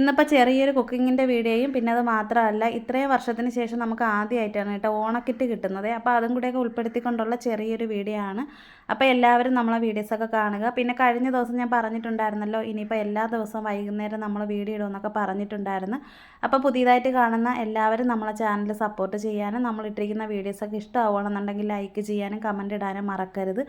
ഇന്നിപ്പോൾ ചെറിയൊരു കുക്കിങ്ങിന്റെ വീഡിയോയും പിന്നെ അത് മാത്രമല്ല ഇത്രയും വർഷത്തിന് ശേഷം നമുക്ക് ആദ്യമായിട്ടാണ് കേട്ടോ ഓണക്കിറ്റ് കിട്ടുന്നത്. അപ്പോൾ അതും കൂടെയൊക്കെ ഉൾപ്പെടുത്തിക്കൊണ്ടുള്ള ചെറിയൊരു വീഡിയോ ആണ്. അപ്പോൾ എല്ലാവരും നമ്മളെ വീഡിയോസൊക്കെ കാണുക. പിന്നെ കഴിഞ്ഞ ദിവസം ഞാൻ പറഞ്ഞിട്ടുണ്ടായിരുന്നല്ലോ ഇനിയിപ്പോൾ എല്ലാ ദിവസവും വൈകുന്നേരം നമ്മൾ വീഡിയോ ഇടുമെന്നൊക്കെ പറഞ്ഞിട്ടുണ്ടായിരുന്നു. അപ്പോൾ പുതിയതായിട്ട് കാണുന്ന എല്ലാവരും നമ്മളെ ചാനൽ സപ്പോർട്ട് ചെയ്യാനും നമ്മൾ ഇട്ടിരിക്കുന്ന വീഡിയോസൊക്കെ ഇഷ്ടമാവുകയാണെന്നുണ്ടെങ്കിൽ ലൈക്ക് ചെയ്യാനും കമന്റ് ഇടാനും മറക്കരുത്.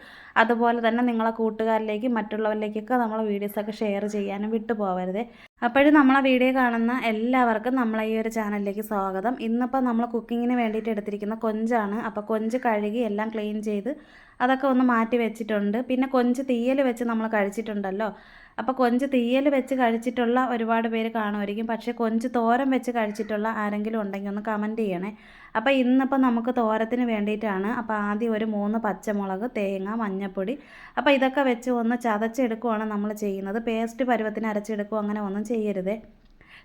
അതുപോലെ തന്നെ നിങ്ങളെ കൂട്ടുകാരിലേക്കും മറ്റുള്ളവരിലേക്കൊക്കെ നമ്മളെ വീഡിയോസൊക്കെ ഷെയർ ചെയ്യാനും വിട്ടു പോകരുത് അപ്പോഴും നമ്മളെ വീഡിയോ കാണുന്ന എല്ലാവർക്കും നമ്മളെ ഈ ഒരു ചാനലിലേക്ക് സ്വാഗതം. ഇന്നിപ്പോൾ നമ്മൾ കുക്കിങ്ങിന് വേണ്ടിയിട്ട് എടുത്തിരിക്കുന്ന കൊഞ്ചാണ്. അപ്പോൾ കൊഞ്ച് കഴുകി എല്ലാം ക്ലീൻ ചെയ്ത് അതൊക്കെ ഒന്ന് മാറ്റി വെച്ചിട്ടുണ്ട്. പിന്നെ കൊഞ്ച് തീയൽ വെച്ച് നമ്മൾ കഴിച്ചിട്ടുണ്ടല്ലോ. അപ്പോൾ കൊഞ്ച് തീയൽ വെച്ച് കഴിച്ചിട്ടുള്ള ഒരുപാട് പേര് കാണുമായിരിക്കും. പക്ഷേ കൊഞ്ച് തോരൻ വെച്ച് കഴിച്ചിട്ടുള്ള ആരെങ്കിലും ഉണ്ടെങ്കിൽ ഒന്ന് കമന്റ് ചെയ്യണേ. അപ്പോൾ ഇന്നിപ്പോൾ നമുക്ക് തോരത്തിന് വേണ്ടിയിട്ടാണ് അപ്പോൾ ആദ്യം ഒരു മൂന്ന് പച്ചമുളക് തേങ്ങ മഞ്ഞൾപ്പൊടി അപ്പോൾ ഇതൊക്കെ വെച്ച് ഒന്ന് ചതച്ചെടുക്കുവാണ് നമ്മൾ ചെയ്യുന്നത്. പേസ്റ്റ് പരുവത്തിന് അരച്ചെടുക്കുക അങ്ങനെ ഒന്നും ചെയ്യരുതേ.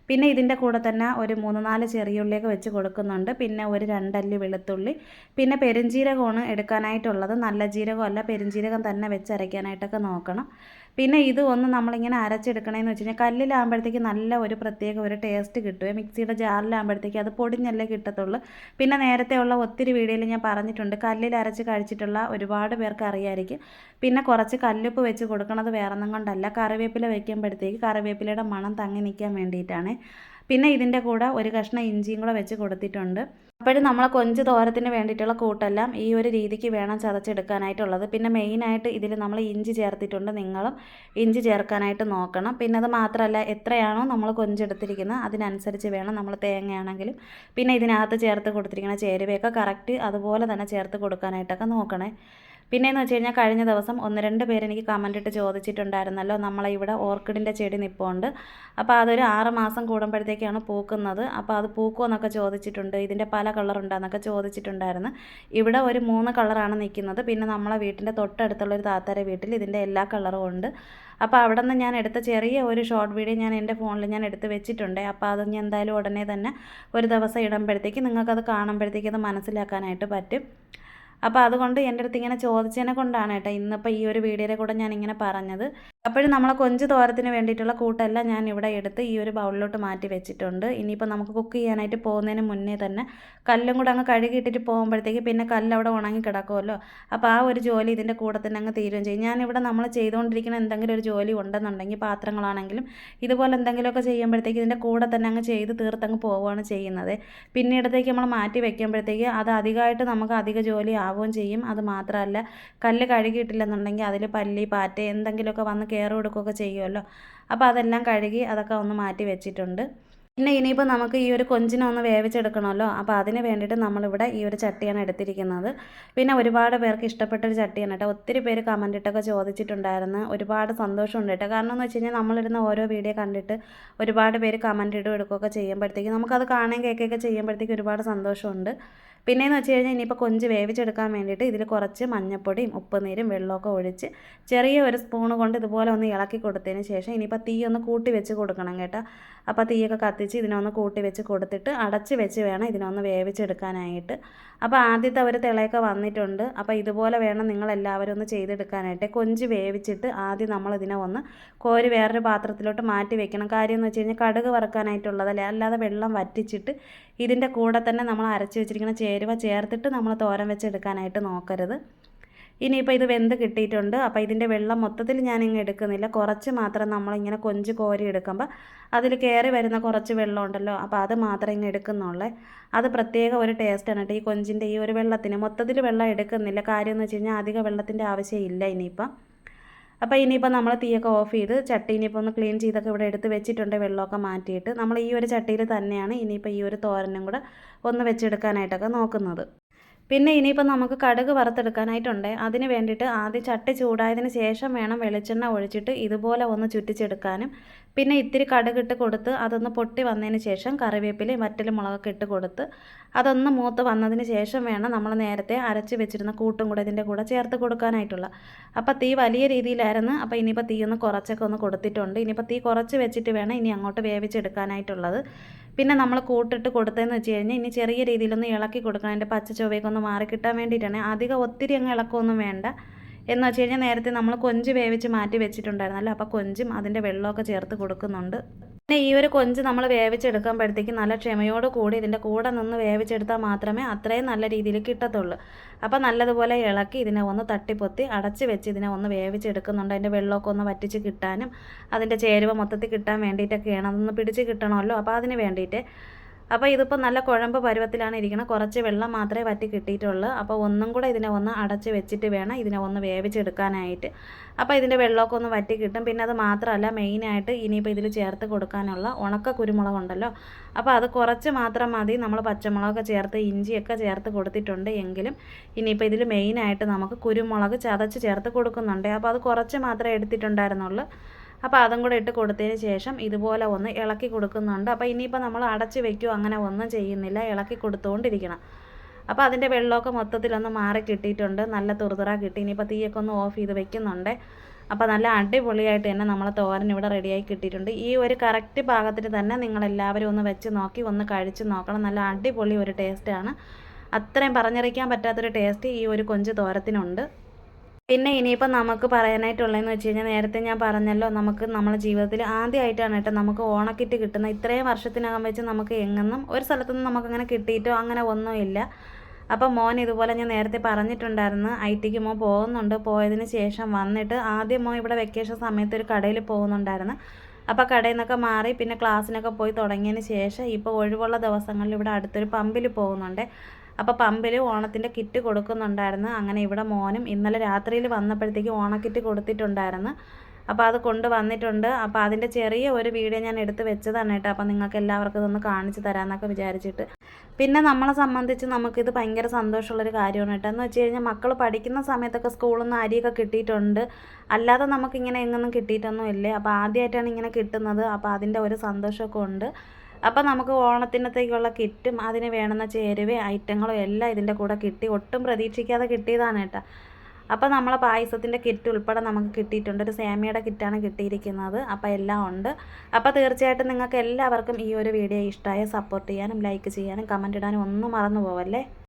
പിന്നെ ഇതിന്റെ കൂടെ തന്നെ ഒരു മൂന്ന് നാല് ചെറിയുള്ളിയൊക്കെ വെച്ച് കൊടുക്കുന്നുണ്ട്. പിന്നെ ഒരു രണ്ടല്ലി വെളുത്തുള്ളി. പിന്നെ പെരുംജീരകമാണ് എടുക്കാനായിട്ടുള്ളത്. നല്ല ജീരകമല്ല പെരുംജീരകം തന്നെ വെച്ച് അരയ്ക്കാനായിട്ടൊക്കെ നോക്കണം. പിന്നെ ഇത് ഒന്ന് നമ്മളിങ്ങനെ അരച്ചെടുക്കണമെന്ന് വെച്ച് കഴിഞ്ഞാൽ കല്ലിലാകുമ്പോഴത്തേക്ക് നല്ല ഒരു പ്രത്യേക ഒരു ടേസ്റ്റ് കിട്ടുക മിക്സിയുടെ ജാറിലാകുമ്പോഴത്തേക്ക് അത് പൊടിഞ്ഞല്ലേ കിട്ടത്തുള്ളൂ. പിന്നെ നേരത്തെ ഉള്ള ഒത്തിരി വീഡിയോയിൽ ഞാൻ പറഞ്ഞിട്ടുണ്ട് കല്ലിൽ അരച്ച് കഴിച്ചിട്ടുള്ള ഒരുപാട് പേർക്ക് അറിയായിരിക്കും. പിന്നെ കുറച്ച് കല്ലുപ്പ് വെച്ച് കൊടുക്കണത് വേറൊന്നും കൊണ്ടല്ല. കറിവേപ്പില വയ്ക്കുമ്പോഴത്തേക്ക് കറിവേപ്പിലയുടെ മണം തങ്ങി നിൽക്കാൻ വേണ്ടിയിട്ടാണ്. പിന്നെ ഇതിന്റെ കൂടെ ഒരു കഷ്ണം ഇഞ്ചിയും കൂടെ വെച്ച് കൊടുത്തിട്ടുണ്ട്. അപ്പോഴും നമ്മളെ കൊഞ്ച് തോരത്തിന് വേണ്ടിയിട്ടുള്ള കൂട്ടെല്ലാം ഈ ഒരു രീതിക്ക് വേണം ചതച്ചെടുക്കാനായിട്ടുള്ളത്. പിന്നെ മെയിനായിട്ട് ഇതിൽ നമ്മൾ ഇഞ്ചി ചേർത്തിട്ടുണ്ട്. നിങ്ങളും ഇഞ്ചി ചേർക്കാനായിട്ട് നോക്കണം. പിന്നെ അത് മാത്രമല്ല എത്രയാണോ നമ്മൾ കൊഞ്ചെടുത്തിരിക്കുന്നത് അതിനനുസരിച്ച് വേണം നമ്മൾ തേങ്ങയാണെങ്കിലും പിന്നെ ഇതിനകത്ത് ചേർത്ത് കൊടുത്തിരിക്കുന്ന ചേരുവയൊക്കെ കറക്റ്റ് അതുപോലെ തന്നെ ചേർത്ത് കൊടുക്കാനായിട്ടൊക്കെ നോക്കണേ. പിന്നെയെന്ന് വെച്ച് കഴിഞ്ഞാൽ കഴിഞ്ഞ ദിവസം ഒന്ന് രണ്ട് പേരെനിക്ക് കമന്റ് ഇട്ട് ചോദിച്ചിട്ടുണ്ടായിരുന്നല്ലോ നമ്മളെ ഇവിടെ ഓർക്കിഡിന്റെ ചെടി നിൽപ്പുണ്ട് അപ്പോൾ അതൊരു ആറ് മാസം കൂടുമ്പോഴത്തേക്കാണ് പൂക്കുന്നത്. അപ്പോൾ അത് പൂക്കുമെന്നൊക്കെ ചോദിച്ചിട്ടുണ്ട്. ഇതിന്റെ പല കളറുണ്ടെന്നൊക്കെ ചോദിച്ചിട്ടുണ്ടായിരുന്നു. ഇവിടെ ഒരു മൂന്ന് കളറാണ് നിൽക്കുന്നത് പിന്നെ നമ്മളെ വീട്ടിന്റെ തൊട്ടടുത്തുള്ള ഒരു താത്താരെ വീട്ടിൽ ഇതിന്റെ എല്ലാ കളറും ഉണ്ട്. അപ്പോൾ അവിടെ നിന്ന് ഞാൻ എടുത്ത ചെറിയ ഒരു ഷോർട്ട് വീഡിയോ ഞാൻ എന്റെ ഫോണിൽ ഞാൻ എടുത്ത് വെച്ചിട്ടുണ്ട്. അപ്പോൾ അത് ഞാൻ എന്തായാലും ഉടനെ തന്നെ ഒരു ദിവസം ഇടുമ്പോഴത്തേക്ക് നിങ്ങൾക്കത് കാണുമ്പോഴത്തേക്ക് അത് മനസ്സിലാക്കാനായിട്ട് പറ്റും. അപ്പോൾ അതുകൊണ്ട് എന്റെ അടുത്ത് ഇങ്ങനെ ചോദിച്ചതിനെ കൊണ്ടാണ് കേട്ടോ ഇന്നിപ്പോൾ ഈ ഒരു വീഡിയോയുടെ കൂടെ ഞാൻ ഇങ്ങനെ പറഞ്ഞത്. അപ്പോഴും നമ്മളെ കൊഞ്ച് തോരത്തിന് വേണ്ടിയിട്ടുള്ള കൂട്ടെല്ലാം ഞാൻ ഇവിടെ എടുത്ത് ഈ ഒരു ബൗളിലോട്ട് മാറ്റി വെച്ചിട്ടുണ്ട്. ഇനിയിപ്പോൾ നമുക്ക് കുക്ക് ചെയ്യാനായിട്ട് പോകുന്നതിന് മുന്നേ തന്നെ കല്ലും കൂടെ അങ്ങ് കഴുകിയിട്ടിട്ട് പോകുമ്പോഴത്തേക്ക് പിന്നെ കല്ല് അവിടെ ഉണങ്ങി കിടക്കുമല്ലോ. അപ്പോൾ ആ ഒരു ജോലി ഇതിന്റെ കൂടെ തന്നെ അങ്ങ് തീരുകയും ചെയ്യും. ഞാനിവിടെ നമ്മൾ ചെയ്തുകൊണ്ടിരിക്കുന്ന എന്തെങ്കിലും ഒരു ജോലി ഉണ്ടെന്നുണ്ടെങ്കിൽ പാത്രങ്ങളാണെങ്കിലും ഇതുപോലെ എന്തെങ്കിലുമൊക്കെ ചെയ്യുമ്പോഴത്തേക്ക് ഇതിന്റെ കൂടെ തന്നെ അങ്ങ് ചെയ്ത് തീർത്തങ്ങ് പോവുകയാണ് ചെയ്യുന്നത്. പിന്നീടത്തേക്ക് നമ്മൾ മാറ്റി വെക്കുമ്പോഴത്തേക്ക് അത് അധികമായിട്ട് നമുക്ക് അധിക ജോലി ആവുകയും ചെയ്യും. അത് മാത്രമല്ല കല്ല് കഴുകിയിട്ടില്ലെന്നുണ്ടെങ്കിൽ അതിൽ പല്ലി പാറ്റ എന്തെങ്കിലുമൊക്കെ വന്ന് കെയർ കൊടുക്കുകയൊക്കെ ചെയ്യുമല്ലോ. അപ്പോൾ അതെല്ലാം കഴുകി അതൊക്കെ ഒന്ന് മാറ്റി വെച്ചിട്ടുണ്ട്. പിന്നെ ഇനിയിപ്പോൾ നമുക്ക് ഈ ഒരു കൊഞ്ചിനെ ഒന്ന് വേവിച്ചെടുക്കണമല്ലോ. അപ്പോൾ അതിന് വേണ്ടിയിട്ട് നമ്മളിവിടെ ഈ ഒരു ചട്ടിയാണ് എടുത്തിരിക്കുന്നത്. പിന്നെ ഒരുപാട് പേർക്ക് ഇഷ്ടപ്പെട്ട ഒരു ചട്ടിയാണ് കേട്ടോ. ഒത്തിരി പേര് കമന്റ് ഇട്ടൊക്കെ ചോദിച്ചിട്ടുണ്ടായിരുന്നു. ഒരുപാട് സന്തോഷമുണ്ട് കേട്ടോ. കാരണം എന്ന് വെച്ച് കഴിഞ്ഞാൽ നമ്മളിടുന്ന ഓരോ വീഡിയോ കണ്ടിട്ട് ഒരുപാട് പേര് കമന്റ് ഇടും എടുക്കുകയൊക്കെ ചെയ്യുമ്പോഴത്തേക്കും നമുക്കത് കാണുകയും കേൾക്കുകയൊക്കെ ചെയ്യുമ്പോഴത്തേക്കും ഒരുപാട് സന്തോഷമുണ്ട്. പിന്നെയെന്ന് വെച്ച് കഴിഞ്ഞാൽ ഇനിയിപ്പോൾ കൊഞ്ച് വേവിച്ചെടുക്കാൻ വേണ്ടിയിട്ട് ഇതിൽ കുറച്ച് മഞ്ഞപ്പൊടിയും ഉപ്പുനീരും വെള്ളമൊക്കെ ഒഴിച്ച് ചെറിയ ഒരു സ്പൂൺ കൊണ്ട് ഇതുപോലെ ഒന്ന് ഇളക്കി കൊടുത്തതിന് ശേഷം ഇനിയിപ്പോൾ തീ ഒന്ന് കൂട്ടി വെച്ച് കൊടുക്കണം കേട്ടോ. അപ്പോൾ തീയൊക്കെ കത്തിച്ച് ഇതിനൊന്ന് കൂട്ടി വെച്ച് കൊടുത്തിട്ട് അടച്ച് വെച്ച് വേണം ഇതിനൊന്ന് വേവിച്ചെടുക്കാനായിട്ട്. അപ്പോൾ ആദ്യത്തെ ഒരു തിളയൊക്കെ വന്നിട്ടുണ്ട്. അപ്പോൾ ഇതുപോലെ വേണം നിങ്ങൾ എല്ലാവരും ഒന്ന് ചെയ്തെടുക്കാനായിട്ട്. കൊഞ്ച് വേവിച്ചിട്ട് ആദ്യം നമ്മൾ ഇതിനെ ഒന്ന് കോരി വേറൊരു പാത്രത്തിലോട്ട് മാറ്റി വെക്കണം. കാര്യം എന്ന് വെച്ച് കഴിഞ്ഞാൽ കടുക് വറുക്കാനായിട്ടുള്ളതല്ലേ? അല്ലാതെ വെള്ളം വറ്റിച്ചിട്ട് ഇതിന്റെ കൂടെ തന്നെ നമ്മൾ അരച്ച് വെച്ചിരിക്കുന്ന ചേരുവ ചേർത്തിട്ട് നമ്മൾ തോരൻ വെച്ചെടുക്കാനായിട്ട് നോക്കരുത്. ഇനിയിപ്പോൾ ഇത് വെന്ത് കിട്ടിയിട്ടുണ്ട്. അപ്പോൾ ഇതിന്റെ വെള്ളം മൊത്തത്തിൽ ഞാനിങ്ങ് എടുക്കുന്നില്ല. കുറച്ച് മാത്രം നമ്മളിങ്ങനെ കൊഞ്ച് കോരി എടുക്കുമ്പോൾ അതിൽ കയറി വരുന്ന കുറച്ച് വെള്ളം ഉണ്ടല്ലോ. അപ്പോൾ അത് മാത്രം ഇങ്ങ് എടുക്കുന്നുള്ളേ. അത് പ്രത്യേക ഒരു ടേസ്റ്റാണ് കേട്ടോ. ഈ കൊഞ്ചിന്റെ ഈ ഒരു വെള്ളത്തിന് മൊത്തത്തിൽ വെള്ളം എടുക്കുന്നില്ല. കാര്യം എന്ന് വെച്ച് കഴിഞ്ഞാൽ അധിക വെള്ളത്തിന്റെ ആവശ്യമില്ല ഇനിയിപ്പം. അപ്പോൾ ഇനിയിപ്പോൾ നമ്മൾ തീയൊക്കെ ഓഫ് ചെയ്ത് ചട്ടി ഇനിയിപ്പോൾ ഒന്ന് ക്ലീൻ ചെയ്തൊക്കെ ഇവിടെ എടുത്ത് വെച്ചിട്ടുണ്ട് വെള്ളമൊക്കെ മാറ്റിയിട്ട്. നമ്മൾ ഈ ഒരു ചട്ടിയിൽ തന്നെയാണ് ഇനിയിപ്പോൾ ഈ ഒരു തോരനും കൂടെ ഒന്ന് വെച്ചെടുക്കാനായിട്ടൊക്കെ നോക്കുന്നത്. പിന്നെ ഇനിയിപ്പോൾ നമുക്ക് കടുക് വറുത്തെടുക്കാനായിട്ടുണ്ട്. അതിന് വേണ്ടിയിട്ട് ആദ്യം ചട്ടി ചൂടായതിന് ശേഷം വേണം വെളിച്ചെണ്ണ ഒഴിച്ചിട്ട് ഇതുപോലെ ഒന്ന് ചുറ്റിച്ചെടുക്കാനും. പിന്നെ ഇത്തിരി കടുകിട്ട് കൊടുത്ത് അതൊന്ന് പൊട്ടി വന്നതിന് ശേഷം കറിവേപ്പിലയും വറ്റലും മുളകൊക്കെ ഇട്ട് കൊടുത്ത് അതൊന്ന് മൂത്ത് വന്നതിന് ശേഷം വേണം നമ്മൾ നേരത്തെ അരച്ച് വെച്ചിരുന്ന കൂട്ടും കൂടെ ഇതിന്റെ കൂടെ ചേർത്ത് കൊടുക്കാനായിട്ടുള്ള. അപ്പോൾ തീ വലിയ രീതിയിലായിരുന്നു. അപ്പോൾ ഇനിയിപ്പോൾ തീ ഒന്ന് കുറച്ചൊക്കെ ഒന്ന് കൊടുത്തിട്ടുണ്ട്. ഇനിയിപ്പോൾ തീ കുറച്ച് വെച്ചിട്ട് വേണം ഇനി അങ്ങോട്ട് വേവിച്ചെടുക്കാനായിട്ടുള്ളത്. പിന്നെ നമ്മൾ കൂട്ടിട്ട് കൊടുത്തതെന്ന് വെച്ച് കഴിഞ്ഞാൽ ഇനി ചെറിയ രീതിയിലൊന്ന് ഇളക്കി കൊടുക്കണം. അതിന്റെ പച്ച ചൊവ്വയൊക്കെ ഒന്ന് മാറി കിട്ടാൻ വേണ്ടിയിട്ടാണ്. അധികം ഒത്തിരി അങ്ങ് ഇളക്കമൊന്നും വേണ്ട. എന്ന് വെച്ച് കഴിഞ്ഞാൽ നേരത്തെ നമ്മൾ കൊഞ്ച് വേവിച്ച് മാറ്റി വെച്ചിട്ടുണ്ടായിരുന്നല്ലോ. അപ്പോൾ കൊഞ്ചും അതിന്റെ വെള്ളമൊക്കെ ചേർത്ത് കൊടുക്കുന്നുണ്ട്. പിന്നെ ഈ ഒരു കൊഞ്ച് നമ്മൾ വേവിച്ചെടുക്കുമ്പോഴത്തേക്ക് നല്ല ക്ഷമയോട് കൂടി ഇതിന്റെ കൂടെ നിന്ന് വേവിച്ചെടുത്താൽ മാത്രമേ അത്രയും നല്ല രീതിയിൽ കിട്ടത്തുള്ളൂ. അപ്പോൾ നല്ലതുപോലെ ഇളക്കി ഇതിനെ ഒന്ന് തട്ടിപ്പൊത്തി അടച്ച് വെച്ച് ഇതിനെ ഒന്ന് വേവിച്ചെടുക്കുന്നുണ്ട്. അതിന്റെ വെള്ളമൊക്കെ ഒന്ന് വറ്റിച്ച് കിട്ടാനും അതിന്റെ ചേരുവ മൊത്തത്തിൽ കിട്ടാൻ വേണ്ടിയിട്ടൊക്കെയാണ്. അതൊന്ന് പിടിച്ച് കിട്ടണമല്ലോ. അപ്പോൾ അതിന് വേണ്ടിയിട്ട് അപ്പോൾ ഇതിപ്പോൾ നല്ല കുഴമ്പ് പരുവത്തിലാണ് ഇരിക്കുന്നത് കുറച്ച് വെള്ളം മാത്രമേ വറ്റി കിട്ടിയിട്ടുള്ളൂ. അപ്പോൾ ഒന്നും കൂടെ ഇതിനെ ഒന്ന് അടച്ച് വെച്ചിട്ട് വേണം ഇതിനെ ഒന്ന് വേവിച്ചെടുക്കാനായിട്ട്. അപ്പോൾ ഇതിന്റെ വെള്ളമൊക്കെ ഒന്ന് വറ്റി കിട്ടും. പിന്നെ അത് മാത്രമല്ല മെയിനായിട്ട് ഇനിയിപ്പോൾ ഇതിൽ ചേർത്ത് കൊടുക്കാനുള്ള ഉണക്ക കുരുമുളക് ഉണ്ടല്ലോ അപ്പോൾ അത് കുറച്ച് മാത്രം മതി. നമ്മൾ പച്ചമുളകൊക്കെ ചേർത്ത് ഇഞ്ചിയൊക്കെ ചേർത്ത് കൊടുത്തിട്ടുണ്ട് എങ്കിലും ഇനിയിപ്പോൾ ഇതിൽ മെയിനായിട്ട് നമുക്ക് കുരുമുളക് ചതച്ച് ചേർത്ത് കൊടുക്കുന്നുണ്ട്. അപ്പോൾ അത് കുറച്ച് മാത്രമേ എടുത്തിട്ടുണ്ടായിരുന്നുള്ളൂ. അപ്പോൾ അതും കൂടെ ഇട്ട് കൊടുത്തതിന് ശേഷം ഇതുപോലെ ഒന്ന് ഇളക്കി കൊടുക്കുന്നുണ്ട്. അപ്പോൾ ഇനിയിപ്പോൾ നമ്മൾ അടച്ച് വെക്കുകയോ അങ്ങനെ ഒന്നും ചെയ്യുന്നില്ല. ഇളക്കി കൊടുത്തുകൊണ്ടിരിക്കണം അപ്പോൾ അതിന്റെ വെള്ളമൊക്കെ മൊത്തത്തിലൊന്ന് മാറി കിട്ടിയിട്ടുണ്ട്. നല്ല തുറുതുറ കിട്ടി. ഇനിയിപ്പോൾ തീയൊക്കെ ഒന്ന് ഓഫ് ചെയ്ത് വെക്കുന്നുണ്ട്. അപ്പോൾ നല്ല അടിപൊളിയായിട്ട് തന്നെ നമ്മളെ തോരൻ ഇവിടെ റെഡിയായി കിട്ടിയിട്ടുണ്ട്. ഈ ഒരു കറക്റ്റ് പാകത്തിന് തന്നെ നിങ്ങളെല്ലാവരും ഒന്ന് വെച്ച് നോക്കി ഒന്ന് കഴിച്ച് നോക്കണം. നല്ല അടിപൊളി ഒരു ടേസ്റ്റാണ് അത്രയും പറഞ്ഞറിയിക്കാൻ പറ്റാത്തൊരു ടേസ്റ്റ് ഈ ഒരു കൊഞ്ച് തോരത്തിനുണ്ട്. പിന്നെ ഇനിയിപ്പോൾ നമുക്ക് പറയാനായിട്ടുള്ളതെന്ന് വെച്ച് കഴിഞ്ഞാൽ നേരത്തെ ഞാൻ പറഞ്ഞല്ലോ നമുക്ക് നമ്മുടെ ജീവിതത്തിൽ ആദ്യമായിട്ടാണ് കേട്ടോ നമുക്ക് ഓണക്കിറ്റ് കിട്ടുന്നത്. ഇത്രയും വർഷത്തിനകം വെച്ച് നമുക്ക് എങ്ങുന്നും ഒരു സ്ഥലത്തുനിന്ന് നമുക്കങ്ങനെ കിട്ടിയിട്ടോ അങ്ങനെ ഒന്നുമില്ല. അപ്പം മോൻ ഇതുപോലെ ഞാൻ നേരത്തെ പറഞ്ഞിട്ടുണ്ടായിരുന്നു ഐ ടിക്ക് മോൻ പോകുന്നുണ്ട്. പോയതിന് ശേഷം വന്നിട്ട് ആദ്യം മോൻ ഇവിടെ വെക്കേഷൻ സമയത്ത് ഒരു കടയിൽ പോകുന്നുണ്ടായിരുന്നു. അപ്പോൾ കടയിൽ നിന്നൊക്കെ മാറി പിന്നെ ക്ലാസ്സിനൊക്കെ പോയി തുടങ്ങിയതിന് ശേഷം ഇപ്പോൾ ഒഴിവുള്ള ദിവസങ്ങളിൽ ഇവിടെ അടുത്തൊരു പമ്പിൽ പോകുന്നുണ്ട്. അപ്പോൾ പമ്പിൽ ഓണത്തിന്റെ കിറ്റ് കൊടുക്കുന്നുണ്ടായിരുന്നു. അങ്ങനെ ഇവിടെ മോനും ഇന്നലെ രാത്രിയിൽ വന്നപ്പോഴത്തേക്ക് ഓണക്കിറ്റ് കൊടുത്തിട്ടുണ്ടായിരുന്നു. അപ്പോൾ അത് കൊണ്ട് വന്നിട്ടുണ്ട് അപ്പോൾ അതിന്റെ ചെറിയ ഒരു വീഡിയോ ഞാൻ എടുത്ത് വെച്ചതാണ് കേട്ടോ. അപ്പോൾ നിങ്ങൾക്ക് എല്ലാവർക്കും ഇതൊന്ന് കാണിച്ച് തരാമെന്നൊക്കെ വിചാരിച്ചിട്ട്. പിന്നെ നമ്മളെ സംബന്ധിച്ച് നമുക്കിത് ഭയങ്കര സന്തോഷമുള്ളൊരു കാര്യമാണ് കേട്ടോ. എന്ന് വെച്ച് കഴിഞ്ഞാൽ മക്കൾ പഠിക്കുന്ന സമയത്തൊക്കെ സ്കൂളിൽ നിന്ന് അരിയൊക്കെ കിട്ടിയിട്ടുണ്ട്. അല്ലാതെ നമുക്കിങ്ങനെ എങ്ങൊന്നും കിട്ടിയിട്ടൊന്നും ഇല്ലേ അപ്പോൾ ആദ്യമായിട്ടാണ് ഇങ്ങനെ കിട്ടുന്നത്. അപ്പോൾ അതിന്റെ ഒരു സന്തോഷമൊക്കെ ഉണ്ട്. അപ്പോൾ നമുക്ക് ഓണത്തിനത്തേക്കുള്ള കിറ്റും അതിന് വേണമെന്ന ചേരുവ ഐറ്റങ്ങളും എല്ലാം ഇതിന്റെ കൂടെ കിട്ടി. ഒട്ടും പ്രതീക്ഷിക്കാതെ കിട്ടിയതാണ് കേട്ടോ. അപ്പോൾ നമ്മളെ പായസത്തിന്റെ കിറ്റ് ഉൾപ്പെടെ നമുക്ക് കിട്ടിയിട്ടുണ്ട്. ഒരു സേമിയയുടെ കിറ്റാണ് കിട്ടിയിരിക്കുന്നത്. അപ്പോൾ എല്ലാം ഉണ്ട്. അപ്പോൾ തീർച്ചയായിട്ടും നിങ്ങൾക്ക് എല്ലാവർക്കും ഈ ഒരു വീഡിയോ ഇഷ്ടമായ സപ്പോർട്ട് ചെയ്യാനും ലൈക്ക് ചെയ്യാനും കമന്റ് ഇടാനും ഒന്നും മറന്നു പോവല്ലേ?